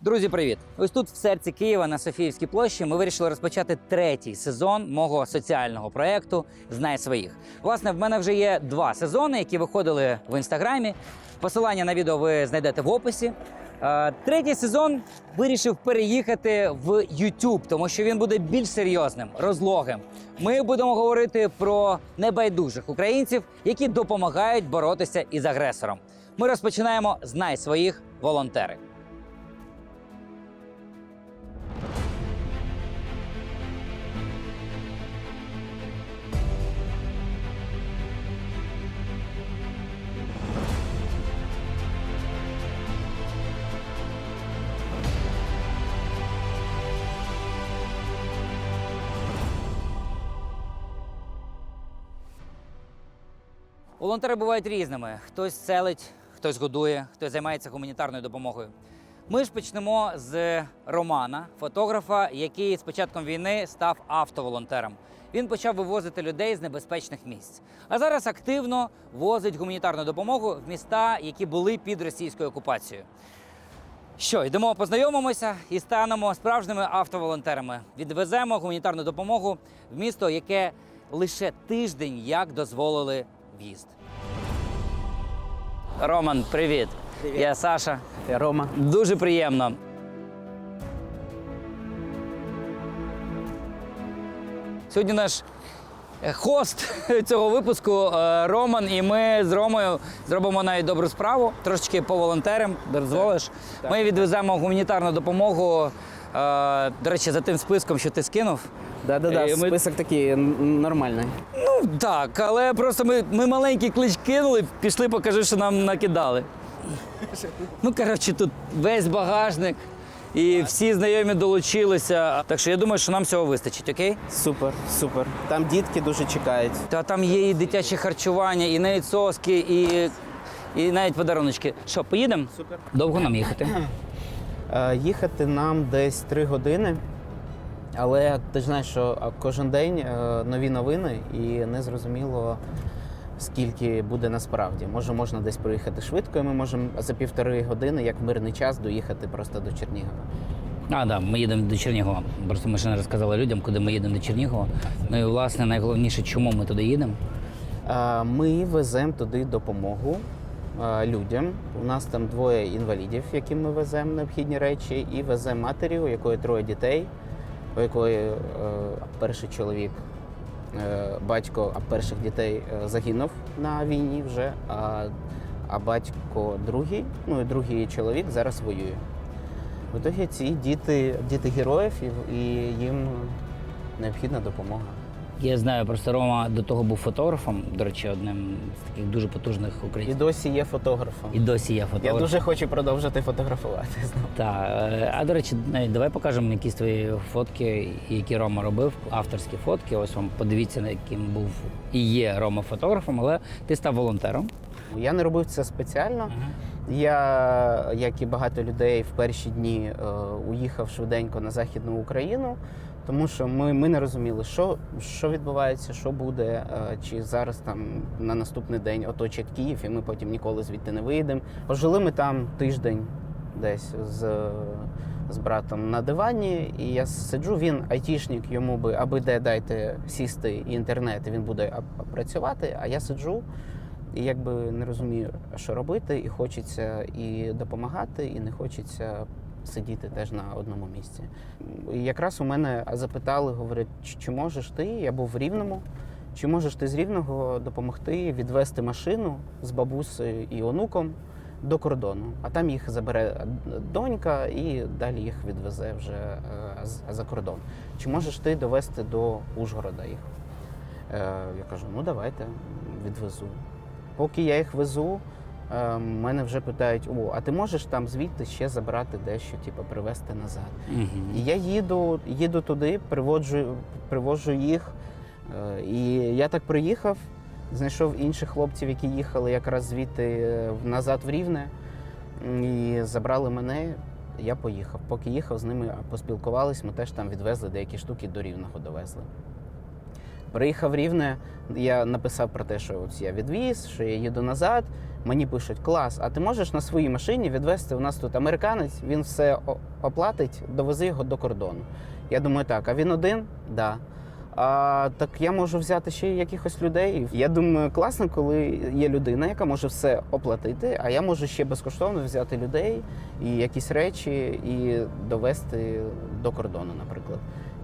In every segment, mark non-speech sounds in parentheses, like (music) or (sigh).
Друзі, привіт! Ось тут, в серці Києва, на Софіївській площі, ми вирішили розпочати третій сезон мого соціального проєкту Знай своїх. Власне, в мене вже є два сезони, які виходили в інстаграмі. Посилання на відео ви знайдете в описі. Е, Третій сезон вирішив переїхати в YouTube, тому що він буде більш серйозним, розлогим. Ми будемо говорити про небайдужих українців, які допомагають боротися із агресором. Ми розпочинаємо Знай своїх волонтери. Волонтери бувають різними. Хтось селить, хтось годує, хтось займається гуманітарною допомогою. Ми ж почнемо з Романа, фотографа, який з початком війни став автоволонтером. Він почав вивозити людей з небезпечних місць, а зараз активно возить гуманітарну допомогу в міста, які були під російською окупацією. Що, йдемо познайомимося і станемо справжніми автоволонтерами. Відвеземо гуманітарну допомогу в місто, яке лише тиждень як дозволили в'їзд. Роман, привіт. Привіт. Я Саша. Я Рома. Дуже приємно. Сьогодні наш е, хост (laughs) цього випуску е, Роман, і ми з Ромою зробимо навіть добру справу. Трошечки по волонтерам, дозволиш. Ми відвеземо гуманітарну допомогу. Е, До речі, за тим списком, що ти скинув. Да-да-да, Е, ми- список такий н- нормальний. Ну так, але просто ми, ми маленький клич кинули, пішли, покажи, що нам накидали. Ну, коротше, тут весь багажник і всі знайомі долучилися. Так що я думаю, що нам цього вистачить, окей? Супер, супер. Там дітки дуже чекають. Та там є і дитяче харчування, і навіть соски, і, і навіть подаруночки. Що, поїдемо? Супер. Довго нам їхати? Е, їхати нам десь три години. Але ти ж знаєш, що кожен день е, нові новини і не зрозуміло, скільки буде насправді. Може, можна десь проїхати швидко, і ми можемо за півтори години, як в мирний час, доїхати просто до Чернігова. А, так, да, ми їдемо до Чернігова. Просто ми ще не розказали людям, куди ми їдемо до Чернігова. Ну і власне найголовніше, чому ми туди їдемо. Е, Ми веземо туди допомогу людям. У нас там двоє інвалідів, яким ми веземо необхідні речі, і веземо матері, у якої троє дітей, у якої е, перший чоловік, е, батько перших дітей е, загинув на війні вже, а, а батько другий, ну і другий чоловік зараз воює. В ітогі ці діти, діти героїв, і їм необхідна допомога. Я знаю, просто Рома до того був фотографом, до речі, одним з таких дуже потужних І українців. досі є фотографом. І досі є Я фотограф. дуже хочу продовжити фотографувати знову. Та, е, а до речі, навіть давай покажемо якісь твої фотки, які Рома робив, авторські фотки. Ось вам подивіться, на яким був і є Рома фотографом, але ти став волонтером. Я не робив це спеціально. Я, як і багато людей, в перші дні е, уїхав швиденько на Західну Україну, тому що ми, ми не розуміли, що, що відбувається, що буде, е, чи зараз там на наступний день оточать Київ, і ми потім ніколи звідти не виїдемо. Пожили ми там тиждень десь з, з братом на дивані, і я сиджу, він айтішник, йому би аби де дайте сісти інтернет, і він буде працювати, а я сиджу. І якби не розумію, що робити, і хочеться і допомагати, і не хочеться сидіти теж на одному місці. І якраз у мене запитали, говорять, «Чи- можеш ти? Я був в Рівному. Чи можеш ти з Рівного допомогти відвести машину з бабусею і онуком до кордону? А там їх забере донька і далі їх відвезе вже е, за кордон. Чи можеш ти довести до Ужгорода їх? Е, Я кажу, ну давайте, відвезу. Поки я їх везу, е, мене вже питають: о, а ти можеш там звідти ще забрати дещо, типу, привезти назад. І я їду, їду туди, приводжу, приводжу їх. Е, І я так приїхав, знайшов інших хлопців, які їхали якраз звідти е, назад в Рівне. І забрали мене. Я поїхав. Поки їхав з ними, поспілкувались, ми теж там відвезли деякі штуки до Рівного довезли. Приїхав Рівне, я написав про те, що ось я відвіз, що я їду назад. Мені пишуть, клас, а ти можеш на своїй машині відвезти? У нас тут американець, він все оплатить, довези його до кордону. Я думаю, так, а він один? Да. А, так я можу взяти ще якихось людей. Я думаю, класно, коли є людина, яка може все оплатити, а я можу ще безкоштовно взяти людей і якісь речі і довести до кордону, наприклад.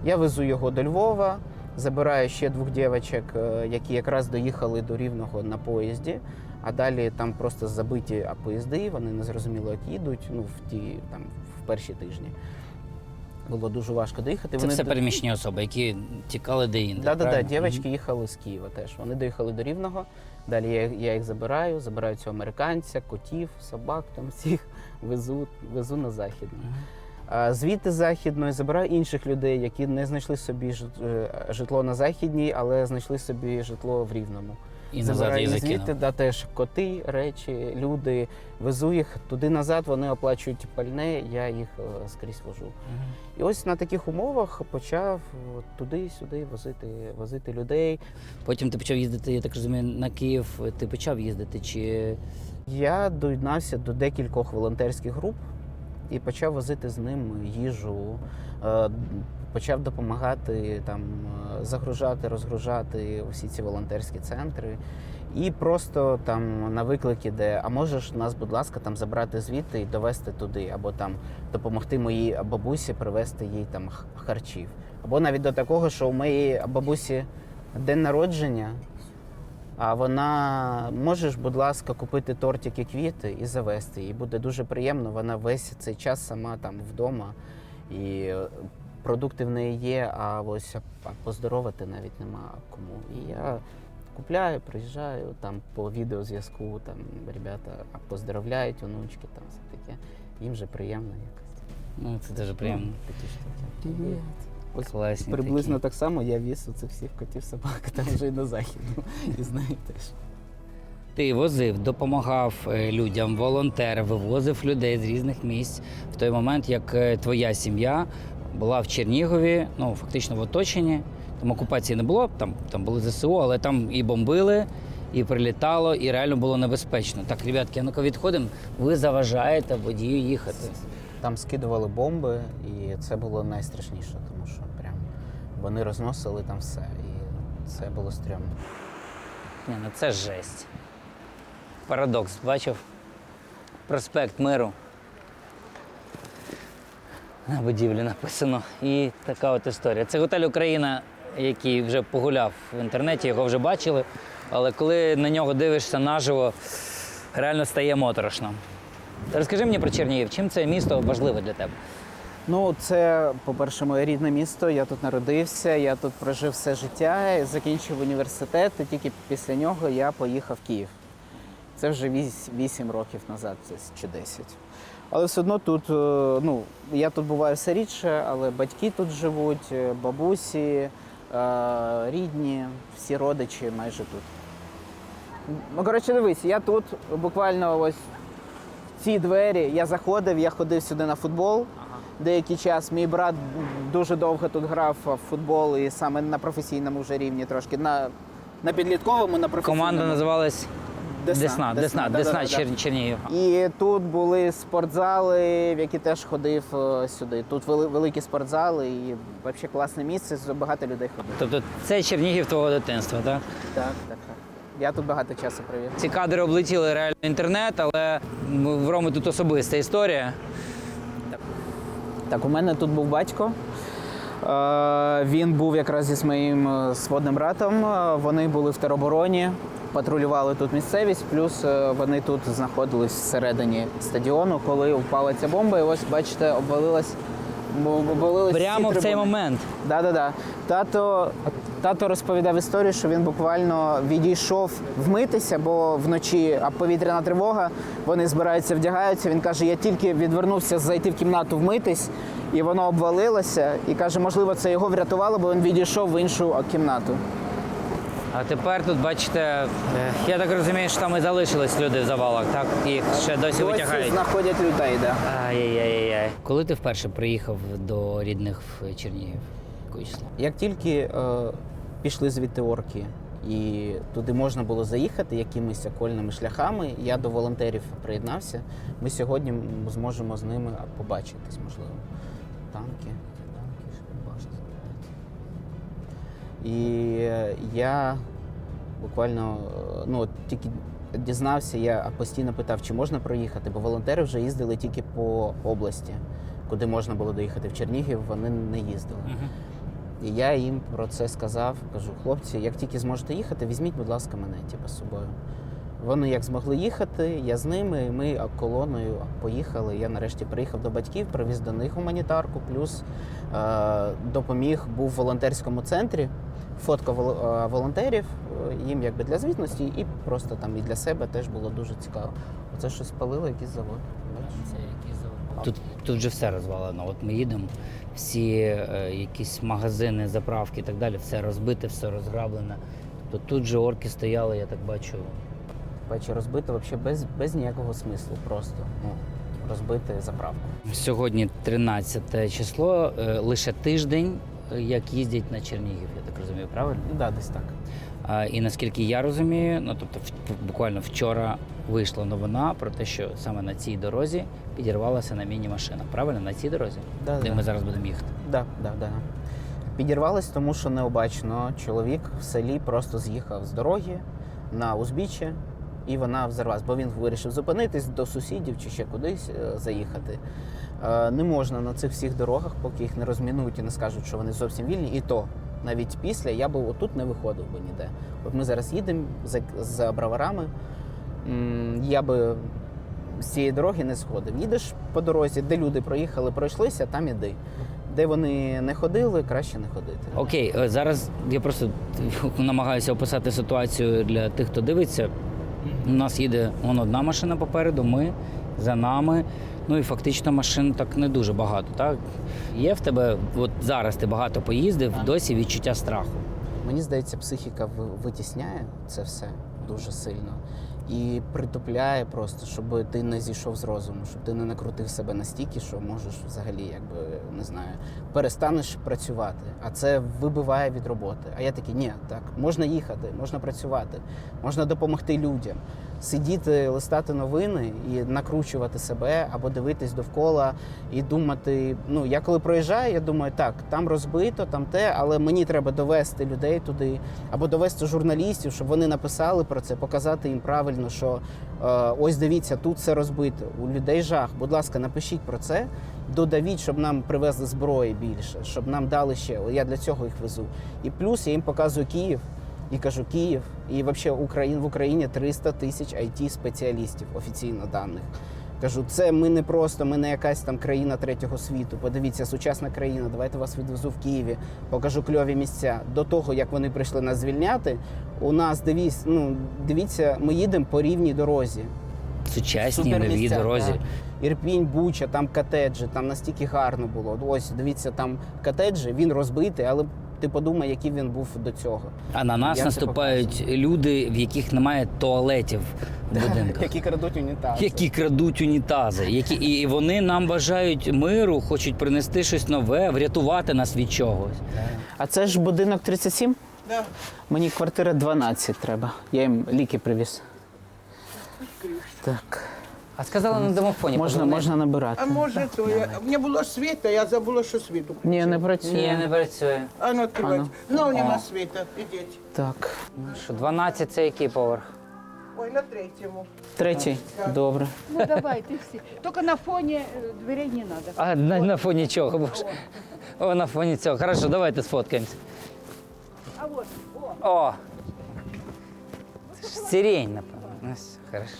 Я везу його до Львова, забираю ще двох дівчаток, е, які якраз доїхали до Рівного на поїзді, а далі там просто забиті поїзди, вони не зрозуміло, як їдуть ну, в ті там в перші тижні. Було дуже важко доїхати. Це Вони все до- переміщені особи, які тікали де-інде. Да, да, да. Дівчатки їхали з Києва теж. Вони доїхали до Рівного. Далі я, я їх забираю, забираю цього американця, котів, собак, там всіх везу, везу на західну. Звідти з західної забираю інших людей, які не знайшли собі е, житло на західній, але знайшли собі житло в Рівному. І назад звідти, да, теж коти, речі, люди. Везу їх туди назад, вони оплачують пальне, я їх е, скрізь вожу. Мгм. І ось на таких умовах почав туди-сюди возити, возити людей. Потім ти почав їздити, я так розумію, на Київ. Ти почав їздити чи Я доєднався до декількох волонтерських груп і почав возити з ним їжу, е, почав допомагати там е, загружати, розгружати усі ці волонтерські центри. І просто там на виклики, де а можеш нас, будь ласка, там забрати звідти і довести туди, або там допомогти моїй бабусі привезти їй там харчів. Або навіть до такого, що у моєї бабусі день народження, а вона можеш, будь ласка, купити тортик і квіти і завести. Їй буде дуже приємно. Вона весь цей час сама там вдома. І е, продукти в неї є, а ось а поздоровати навіть нема кому. І я купляю, приїжджаю там по відеозв'язку, там ребята поздоровляють, онучки, там все таке. Їм же приємно якось. ну це дуже приємно. Ну, такі штуки. Привіт. Ось Класні Приблизно такі. так само я віз оцих всіх котів собак там вже й на західну. (laughs) І знаю теж. Ти возив, допомагав е, людям, волонтер, вивозив людей з різних місць в той момент, як е, твоя сім'я була в Чернігові, ну фактично в оточенні. Там окупації не було, там, там були ЗСУ, але там і бомбили, і прилітало, і реально було небезпечно. Так, ребятки, ну-ка відходимо. Ви заважаєте водію їхати. Там скидували бомби, і це було найстрашніше, тому що вони розносили там все. І це було стрьомно. Ні, ну це жесть. Парадокс, бачив? Проспект миру. На будівлі написано. І така от історія. Це готель Україна, який вже погуляв в інтернеті, його вже бачили. Але коли на нього дивишся наживо, реально стає моторошно. Розкажи мені про Чернігів, чим це місто важливе для тебе? Ну, це, по-перше, моє рідне місто. Я тут народився, я тут прожив все життя, закінчив університет, і тільки після нього я поїхав в Київ. Це вже 8 років назад, чи 10. Але все одно тут, е, ну, я тут буваю все рідше, але батьки тут живуть, е, бабусі, е, рідні, всі родичі майже тут. Ну, коротше, дивись, я тут буквально ось ці двері я заходив, я ходив сюди на футбол. Деякий час мій брат дуже довго тут грав в футбол і саме на професійному вже рівні трошки. На, на підлітковому, на професійному. Команда називалась Десна. Десна. Десна, да, Десна, да, да, да. Чер- Чернігів. І тут були спортзали, в які теж ходив е, сюди. Тут великі спортзали і взагалі класне місце, багато людей ходить. Тобто це Чернігів твого дитинства, так? Так, так, так. Я тут багато часу провів. Ці кадри облетіли реально інтернет, але в Роми тут особиста історія. Так, у мене тут був батько. Е, Він був якраз зі моїм е, сводним братом. Е, Вони були в теробороні, патрулювали тут місцевість, плюс вони тут знаходились всередині стадіону, коли впала ця бомба. І ось, бачите, обвалилась. Бо- Прямо в цей момент. Да, да, да. Тато, тато розповідав історію, що він буквально відійшов вмитися, бо вночі а повітряна тривога. Вони збираються, вдягаються. Він каже: я тільки відвернувся зайти в кімнату вмитись, і воно обвалилося. І каже, можливо, це його врятувало, бо він відійшов в іншу кімнату. А тепер тут бачите, е, я так розумію, що там і залишились люди в завалах, так? Їх ще досі Досі витягають. знаходять людей, да. Ай-яй-яй-яй. Коли ти вперше приїхав до рідних в Чернігів? Як тільки е, пішли звідти орки, і туди можна було заїхати якимись окольними шляхами. Я до волонтерів приєднався. Ми сьогодні зможемо з ними побачитись, можливо. Танки, І я буквально е, ну, тільки дізнався, я постійно питав, чи можна проїхати, бо волонтери вже їздили тільки по області, куди можна було доїхати. В Чернігів вони не їздили. І я їм про це сказав. Кажу, хлопці, як тільки зможете їхати, візьміть, будь ласка, мене типу, з собою. Вони як змогли їхати, я з ними, і ми колоною поїхали. Я нарешті приїхав до батьків, привіз до них гуманітарку, плюс е, допоміг, був в волонтерському центрі, фоткав вол- е, волонтерів, е, їм якби для звітності, і просто там і для себе теж було дуже цікаво. Оце щось спалило, якийсь завод. Тут, тут вже все розвалено. От ми їдемо, всі е, якісь магазини, заправки і так далі, все розбите, все розграблене. Тобто тут же орки стояли, я так бачу. Бачу, розбито взагалі без, без ніякого смислу, просто ну, розбити заправку. Сьогодні 13 число, е, лише тиждень, як їздять на Чернігів, я так розумію, правильно? Ну, да, десь так. А, і наскільки я розумію, ну тобто в- буквально вчора вийшла новина про те, що саме на цій дорозі підірвалася на міні-машина. Правильно, на цій дорозі, Да, де да. ми зараз будемо їхати. Да, да, да. Підірвалась, тому що необачно чоловік в селі просто з'їхав з дороги на узбіччя, і вона взорвалась, бо він вирішив зупинитись до сусідів чи ще кудись е, заїхати. Е, Не можна на цих всіх дорогах, поки їх не розмінують і не скажуть, що вони зовсім вільні. І то навіть після я би отут не виходив би ніде. От ми зараз їдемо за, за браварами. Я би з цієї дороги не сходив. Їдеш по дорозі, де люди проїхали, пройшлися, там іди. Де вони не ходили, краще не ходити. Окей, е, зараз я просто намагаюся описати ситуацію для тих, хто дивиться. У нас їде вон одна машина попереду, ми за нами. Ну і фактично машин так не дуже багато. Так є в тебе, от зараз ти багато поїздив, досі відчуття страху. Мені здається, психіка витісняє це все дуже сильно і притупляє просто, щоб ти не зійшов з розуму, щоб ти не накрутив себе настільки, що можеш взагалі, якби не знаю, перестанеш працювати. А це вибиває від роботи. А я такий, ні, так можна їхати, можна працювати, можна допомогти людям. Сидіти, листати новини і накручувати себе або дивитись довкола і думати. Ну я коли проїжджаю, я думаю, так, там розбито, там те, але мені треба довести людей туди, або довести журналістів, щоб вони написали про це, показати їм правильно, що е, ось дивіться, тут все розбито. У людей жах. Будь ласка, напишіть про це. Додавіть, щоб нам привезли зброї більше, щоб нам дали ще. Я для цього їх везу. І плюс я їм показую Київ і кажу Київ, і взагалі Україн в Україні 300 тисяч it спеціалістів офіційно даних. Кажу, це ми не просто, ми не якась там країна третього світу. Подивіться, сучасна країна. Давайте вас відвезу в Києві, покажу кльові місця. До того як вони прийшли нас звільняти, у нас дивіться, ну дивіться, ми їдемо по рівній дорозі. Сучасні нові дорозі. так. Ірпінь, Буча, там котеджі, там настільки гарно було. Ось дивіться, там котеджі, він розбитий, але ти подумай, який він був до цього. А на нас Я це наступають люди, в яких немає туалетів в (laughs) будинках. Які крадуть унітази. Які крадуть унітази, які і і вони нам бажають миру, хочуть принести щось нове, врятувати нас від чогось. А це ж будинок 37? Да. Мені квартира 12 треба. Я їм ліки привіз. Так. А сказали на домофоні. Можна, позвони. можна набирати. А може, то я... не було світа, я забула, що світу. Ні, не працює. Ні, не працює. А ну відкривайте. Ну, нема світа, ідіть. Так. Що 12 це який поверх? Ой, на третьому. Третій. Добре. Ну давайте все. Только на фоне э, дверей не надо. А на, на фоні чого? Боже. О, на фоні цього. Хорошо, давайте сфоткаємося. А вот, о, О! Це ж сирень, напевно. Ну, все, Хорошо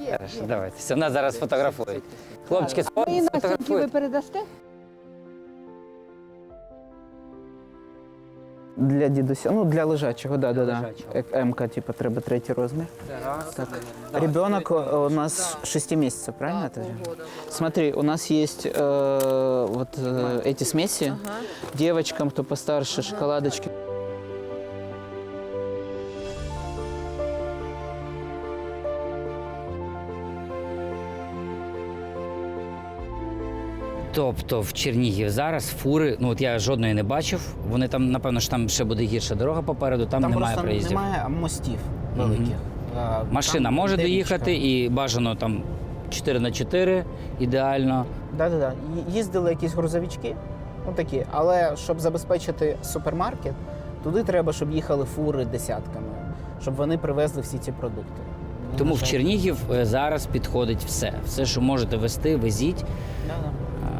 є, Хорошо, є. давайте. Все, нас зараз фотографують. Хлопчики, А мої Настеньки ви сфотографують. передасте? Для дідуся, ну для лежачого, да, да, да. лежачого. Як М-ка, типу, треба третій розмір. Так. Ребенок э, у нас 6 месяцев, правильно это? Смотри, у нас есть э, вот э, эти смеси. Девочкам, кто постарше, шоколадочки. Тобто в Чернігів зараз фури, ну от я жодної не бачив. Вони там, напевно, ж там ще буде гірша дорога попереду, там, Там немає просто проїздів. немає мостів великих. А, Машина там може доїхати річка. і бажано там 4 на 4 ідеально. Да-да-да. Ї- Їздили якісь грузовички, ну такі, але щоб забезпечити супермаркет, туди треба, щоб їхали фури десятками, щоб вони привезли всі ці продукти. Ну, Тому на в жаль. Чернігів е, зараз підходить все. Все, що можете везти, везіть. Да-да.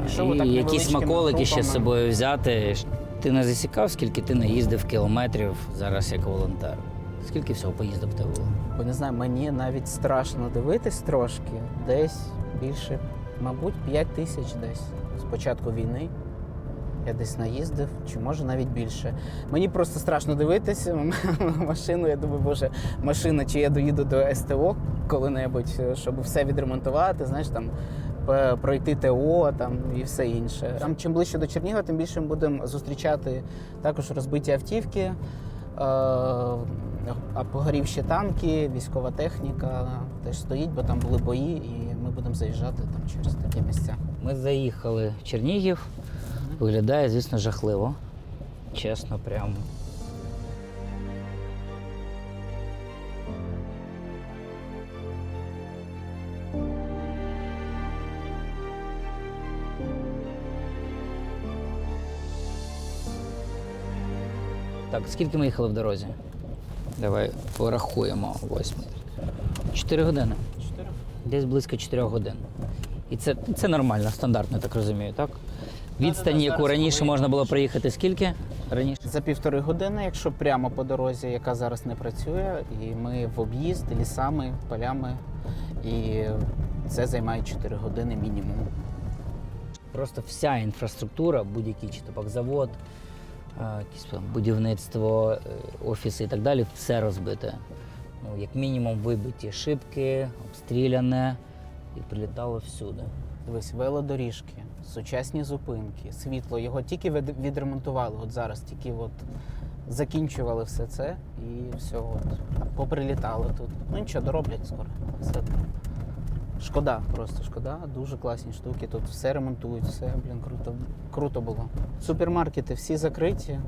Що І якісь невеличкими смаколики ще з собою взяти. Ти не засікав, скільки ти наїздив кілометрів зараз як волонтер? Скільки всього поїздок в тебе було? Бо не знаю, мені навіть страшно дивитись трошки. Десь більше, мабуть, 5 тисяч десь з початку війни. Я десь наїздив, чи може навіть більше. Мені просто страшно дивитися (laughs) машину. Я думаю, боже, машина, чи я доїду до СТО коли-небудь, щоб все відремонтувати, знаєш, там пройти ТО там і все інше. Там чим ближче до Чернігова, тим більше ми будемо зустрічати також розбиті автівки. е, А погорівші танки, військова техніка теж стоїть, бо там були бої, і ми будемо заїжджати там через такі місця. Ми заїхали в Чернігів. Виглядає, звісно, жахливо. Чесно, прям. Так, скільки ми їхали в дорозі? Давай порахуємо. Восьмий. Чотири години. Десь близько 4 годин. І це, це нормально, стандартно, так розумію, так? Відстань, яку раніше можна було проїхати, скільки? Раніше? За півтори години, якщо прямо по дорозі, яка зараз не працює, і ми в об'їзд лісами, полями, і це займає 4 години мінімум. Просто вся інфраструктура, будь-який чи то будівництво, е, офіси і так далі, все розбите. Ну, як мінімум вибиті шибки, обстріляне і прилітало всюди. Дивись, велодоріжки, сучасні зупинки, світло. Його тільки відремонтували. От зараз тільки от закінчували все це і все, от поприлітало тут. Ну нічого, дороблять скоро. Все одно. Шкода, просто шкода. Дуже класні штуки. Тут все ремонтують, все, блін, круто, круто було. Супермаркети всі закриті,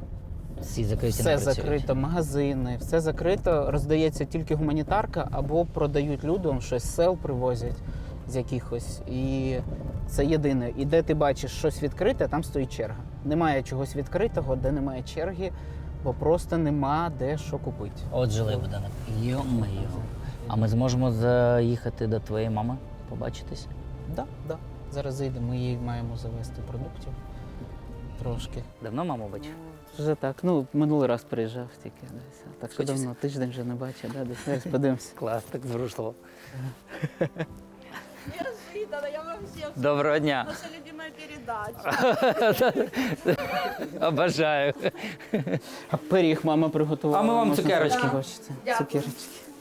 Всі закриті все закрито, магазини, все закрито. Роздається тільки гуманітарка або продають людям щось сел привозять з якихось. І це єдине. І де ти бачиш щось відкрите, там стоїть черга. Немає чогось відкритого, де немає черги, бо просто нема де що купити. От жилий будинок. Йо-моє. А ми зможемо заїхати до твоєї мами, побачитись? Да, да. Зараз зайдемо, ми їй маємо завести продуктів трошки. Давно маму бачив? Вже так. Ну, минулий раз приїжджав тільки десь. Так що Хочеться. давно, тиждень вже не бачив, да? десь зараз подивимося. (laughs) Клас, так зрушливо. Неожиданно, я вам всем Доброго дня. наша любимая передача. (laughs) Обожаю. А пиріг мама приготувала. А ми вам цукерочки. Дякую. Цукерочки.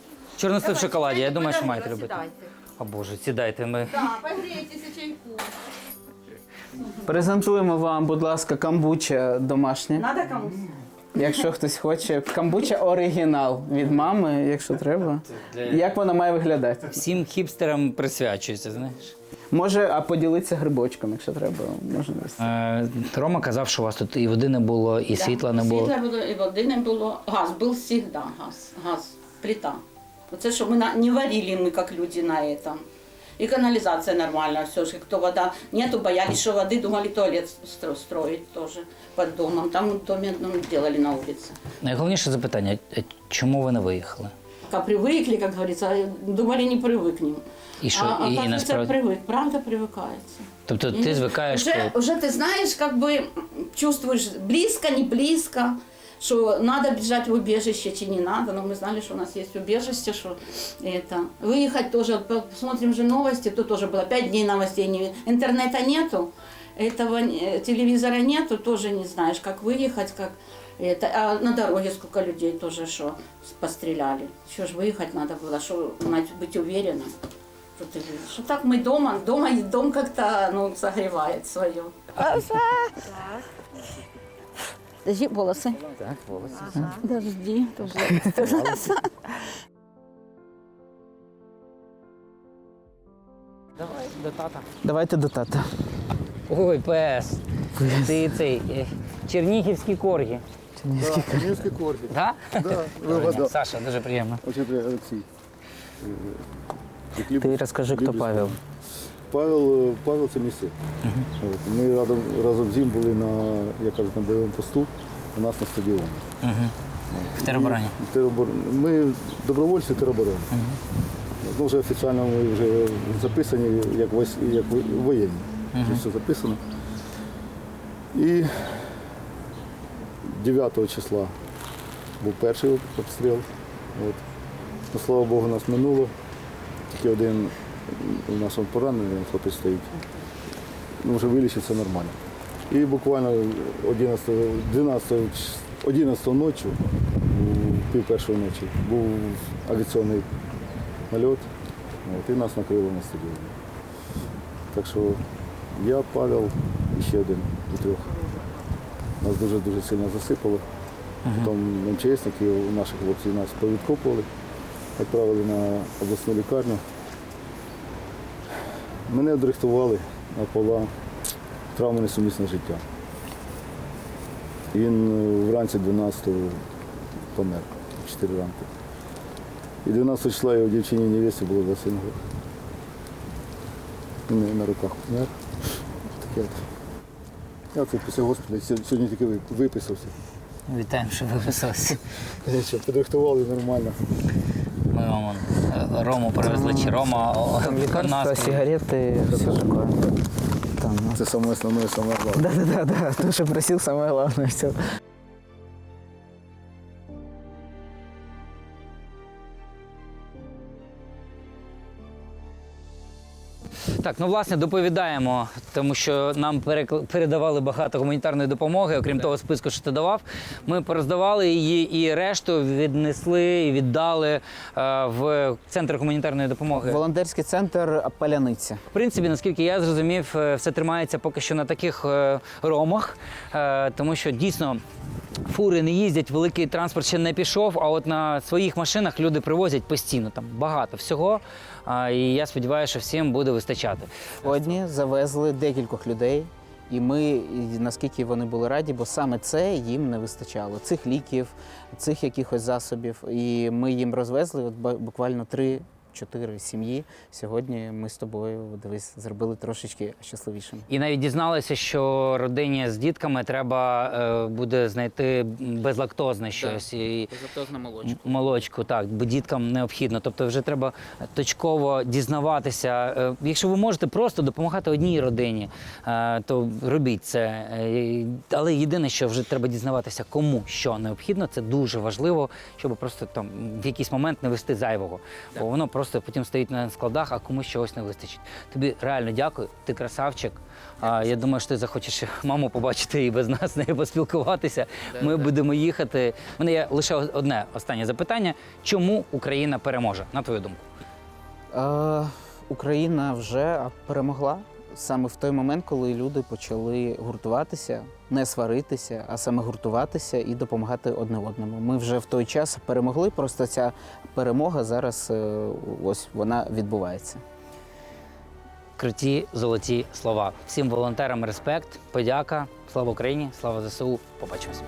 Чорнослив в шоколаді, я думаю, що маєте Сідайте. любити. О Боже, сідайте ми. Чайку. Презентуємо вам, будь ласка, камбуча домашня. Надо кому? Якщо хтось хоче. Камбуча оригінал від мами, якщо треба. Як вона має виглядати? Всім хіпстерам присвячується, знаєш. Може, а поділитися грибочком, якщо треба. Можна. Е, Рома казав, що у вас тут і води не було, і світла не було. Світла було, і води не було. Газ був завжди, газ, газ, плита. Оце, що ми на- не варили ми, як люди на этом. І каналізація нормальна, все ж, хто вода нету, боялись, що води, думали туалет стро- строить теж під домом. Там в домі одному делали на вулиці. Найголовніше запитання: е, чому ви не виїхали? Как привыкли, как говорится, думали, не привыкнем. І що, а, і, і оказывается, насправді. привык, правда привыкается. Тобто ти звикаєш, уже, що уже ты знаешь, как бы чувствуешь близко, не близко, Что надо бежать в убежище, чи не надо, но мы знали, что у нас есть убежище, что это. Выехать тоже, посмотрим же новости, тут тоже было пять дней новостей, не, интернета нету, этого телевизора нету, тоже не знаешь, как выехать, как это, а на дороге сколько людей тоже что постреляли. Еще же выехать надо было, что быть уверенным. Что. Что так мы дома, дома и дом как-то ну, согревает свое. Подожди, волосы. так, волосся. Подожди, тоже. Давайте до тата. Ой, пес. Ти цей е, чернігівський коргі. Чернігівський корді. Так? Да, ви вгадали. Саша, дуже приємно. Очень приємно, Олексій. Ти розкажи, хто Павел. Павел, Павел це мій син. От, Ми разом, разом з ним були на, як кажуть, на бойовому посту у нас на стадіоні. В теробороні. І теробор- Ми добровольці тероборони. Ну, вже офіційно ми вже записані як, войс- як во- воєнні. Вже все записано. І 9 числа був перший обстріл. От. Ну, слава Богу, нас минуло. Тільки один у нас он поранений, він хлопець стоїть. Ну, вже вилічиться нормально. І буквально 11, 12, 11 ночі, пів першої ночі, був авіаційний нальот, от, і нас накрило на стадіоні. Так що я, Павел і ще один у трьох. Нас дуже-дуже сильно засипало. Потім МЧСники, наші хлопці нас повідкопували, відправили на обласну лікарню. Мене одрихтували на пола травми несумісне життя. Він е, вранці 12-го помер, 4 ранку. І 12 числа його дівчині невесті було 27 років. Він на- руках помер. Таке. Я це після госпіталю сьогодні тільки виписався. Вітаємо, що ви виписалися. Що, Підрихтували нормально. Вам е, Рому привезли, чи Рома Там лекарства, сигареты, все такое. Там, ну. Це саме основне, саме головне. Да-да-да, то, що просив, самое главное все. Так, ну власне доповідаємо, тому що нам передавали багато гуманітарної допомоги, окрім того списку, що ти давав. Ми пороздавали її і решту віднесли і віддали е, в центр гуманітарної допомоги. Волонтерський центр Поляниця. В принципі, наскільки я зрозумів, е, все тримається поки що на таких е, ромах, е, тому що дійсно. Фури не їздять, великий транспорт ще не пішов, а от на своїх машинах люди привозять постійно там багато всього. А, І я сподіваюся, що всім буде вистачати. Сьогодні завезли декількох людей, і ми, і наскільки вони були раді, бо саме це їм не вистачало. Цих ліків, цих якихось засобів. І ми їм розвезли от буквально три-чотири сім'ї. Сьогодні ми з тобою дивись, зробили трошечки щасливішими. І навіть дізналися, що родині з дітками треба е, буде знайти безлактозне щось. І, Безлактозна молочка. Молочку, так, бо діткам необхідно. Тобто вже треба точково дізнаватися. Е, Якщо ви можете просто допомагати одній родині, е, то робіть це. Е, Але єдине, що вже треба дізнаватися, кому що необхідно, це дуже важливо, щоб просто там в якийсь момент не вести зайвого. Бо воно просто потім стоїть на складах, а комусь чогось не вистачить. Тобі реально дякую, ти красавчик. А, я думаю, що ти захочеш маму побачити і без нас з нею поспілкуватися. Ми будемо їхати. У мене є лише одне останнє запитання: чому Україна переможе, на твою думку? Е, Україна вже перемогла саме в той момент, коли люди почали гуртуватися, не сваритися, а саме гуртуватися і допомагати одне одному. Ми вже в той час перемогли. Просто ця перемога зараз е, ось вона відбувається. Круті золоті слова. Всім волонтерам респект, подяка. Слава Україні, слава ЗСУ. Побачимось.